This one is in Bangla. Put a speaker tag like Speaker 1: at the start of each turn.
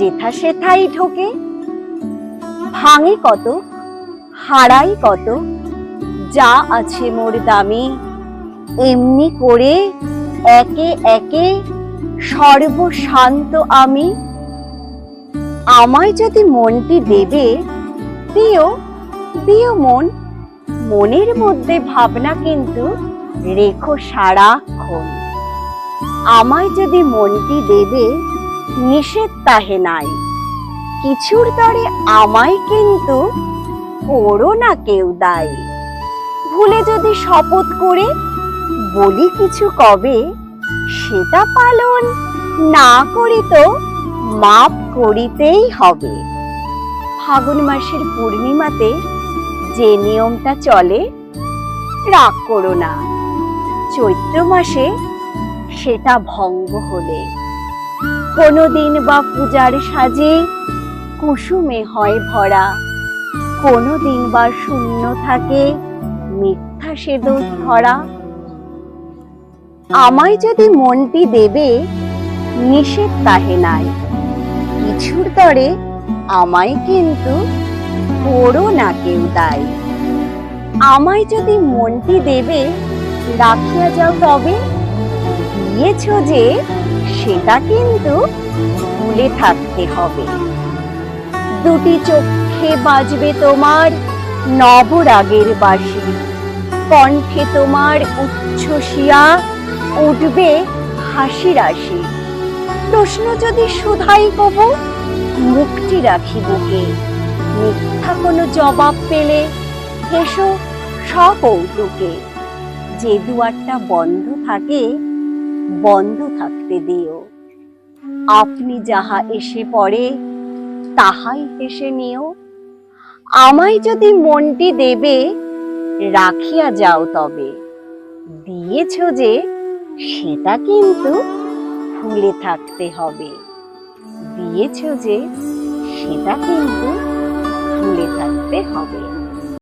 Speaker 1: যেথা সেথাই ঢোকে, ভাঙে কত, হারাই কত, যা আছে মোর দামি, এমনি করে একে একে সর্বশান্ত আমি। আমায় যদি মনটি দেবে দিও দিও মন, মনের মধ্যে ভাবনা কিন্তু রেখো সারাক্ষণ। আমায় যদি মনটি দেবে নিষেধ তাহে নাই। কিছুর দরে আমায় কিন্তু করো না কেউ দায়। ভুলে যদি শপথ করে বলি কিছু কবে, সেটা পালন না করি তো মাপ করিতেই হবে। ফাগুন মাসের পূর্ণিমাতে যে নিয়মটা চলে, রাগ করো না। চৈত্র মাসে সেটা ভঙ্গ হলে কোনো দিন বা পূজার সাজে কুসুমে হয় ভরা। কোনো দিন বা শূন্য থাকে মিথ্যা সে ধরা। আমায় যদি মনটি দেবে, নিষেধ তাহে নাই। কিছুর তরে আমায় কিন্তু করো না কেউ তাই আমায় যদি মনটি দেবে, রাখিয়া যাও তবে। দিয়েছ যে সেটা কিন্তু ভুলে থাকতে হবে। দুটি চোখে বাজবে তোমার নবরাগের বাসি কণ্ঠে তোমার উচ্ছ্বসিয়া উঠবে হাসি রাশি প্রশ্ন যদি শুধাই কব মুখটি রাখি বুকে মিথ্যা কোনো জবাব পেলে হেসো সকৌতুকে যে দুয়ারটা বন্ধ থাকে বন্ধ থাকতে দিও। আপনি যাহা এসে পড়ে, তাহাই হেসে নিও। আমায় যদি মনটি দেবে, রাখিয়া যাও তবে। দিয়েছ যে, সেটা কিন্তু ভুলে থাকতে হবে। দিয়েছ যে, সেটা কিন্তু ভুলে থাকতে হবে।